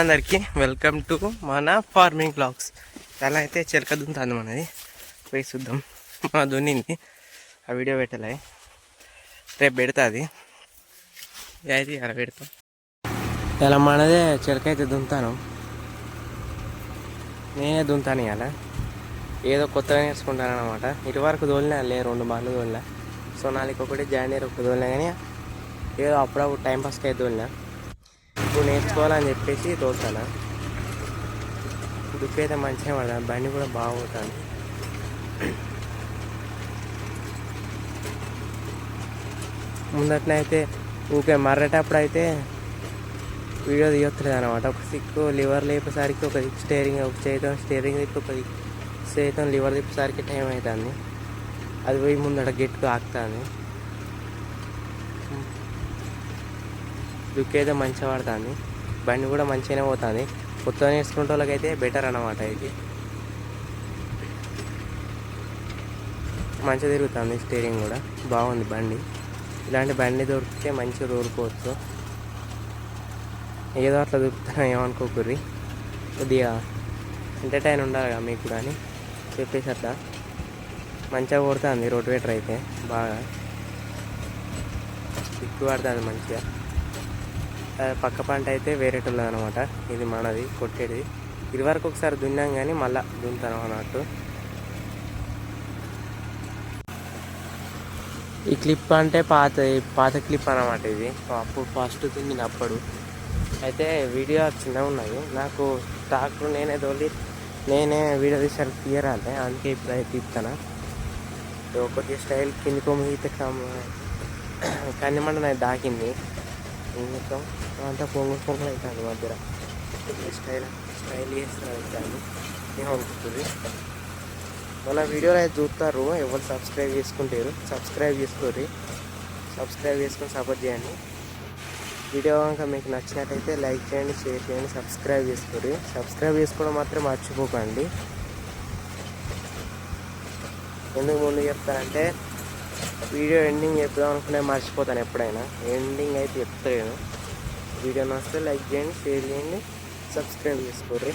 అందరికీ welcome to మన farming blogs. చాలా అయితే చిలక దుంతుంది మనది. పోయి చూద్దాం. మా దున్నింది. ఆ వీడియో పెట్టలే. రేపు పెడుతుంది. అయితే అలా పెడతాం. ఇలా మనదే చిలక అయితే దుంతాను. నేనే దుంతాను ఇలా ఏదో కొత్తగా నేర్చుకుంటాను అనమాట ఇటు వరకు తోలినా లే రెండు బాళ్ళు తోలినా. సోనాలికి ఒకటి జాయినర్ ఒకటి తోలినా కానీ ఏదో అప్పుడప్పుడు టైంపాస్కి అయితే తోలినా. నేర్చుకోవాలని చెప్పేసి తోలుతాను దుక్కు అయితే మంచిగా పడతాను. బండి కూడా బాగుంటుంది. ముందట్నైతే ఊకే మర్రేటప్పుడు అయితే వీడియో తీయట్లేదు అనమాట ఒక సిక్కు లివర్ లేపేసరికి ఒక దిక్కు స్టేరింగ్ ఒక చేయటం స్టేరింగ్ తిప్పి ఒక దిక్కు లివర్ తిప్పేసరికి టైం అవుతుంది అది పోయి ముందట గెట్టుకు ఆకుతుంది. దుక్కు అయితే మంచిగా పడుతుంది. బండి కూడా మంచిగానే పోతుంది. కొత్తగా నేర్చుకునే వాళ్ళకైతే బెటర్ అన్నమాట ఇది. మంచిగా తిరుగుతుంది స్టీరింగ్ కూడా. బాగుంది బండి. ఇలాంటి బండి దొరికితే మంచిగా దొరుకోవచ్చు ఏదో అట్లా దొరుకుతున్నా ఏమనుకోకుర్రి. కొద్దిగా ఎంటర్టైన్ ఉండాలి కదా మీకు కూడా అని చెప్పేసి అట్లా మంచిగా కొడుతుంది రోటివేటర్ అయితే బాగా. ఎక్కువ పడుతుంది మంచిగా. పక్క పంట అయితే వేరేటోళ్ళది అనమాట ఇది మనది కొట్టేది. ఇది వరకు ఒకసారి దున్నాం కానీ మళ్ళా దున్నుతాను అన్నట్టు. ఈ క్లిప్ అంటే పాత పాత క్లిప్ అనమాట ఇది. అప్పుడు ఫస్ట్ దున్నినప్పుడు. అయితే వీడియో చిన్నగా ఉన్నాయి. నాకు ట్రాక్టర్ నేనే తోలి నేనే వీడియో తీసారు తీయరాలే అందుకే ఇప్పుడు అయితే తీస్తాను ఒకటి స్టైల్ కింది కొమ్ము కన్నిమండ నాకు దాకింది. ఇంకా అంతా పొంగు పొంగులు అవుతుంది దగ్గర స్టైల్ స్టైల్ చేస్తాను ఏమనుకుంటుంది మళ్ళీ వీడియోలో అయితే చూస్తారు. ఎవరు సబ్స్క్రైబ్ చేసుకుంటారు సబ్స్క్రైబ్ చేసుకోరు సబ్స్క్రైబ్ చేసుకొని సపోర్ట్ చేయండి. వీడియో కనుక మీకు నచ్చినట్టయితే లైక్ చేయండి షేర్ చేయండి సబ్స్క్రైబ్ చేసుకోరు సబ్స్క్రైబ్ చేసుకోవడం మాత్రం మర్చిపోకండి. ఎందుకు ముందు చెప్తారంటే వీడియో ఎండింగ్ చెప్దాం అనుకునే మర్చిపోతాను ఎప్పుడైనా. ఎండింగ్ అయితే చెప్తాను వీడియో నచ్చితే లైక్ చేయండి షేర్ చేయండి సబ్స్క్రైబ్ చేసుకోర్రి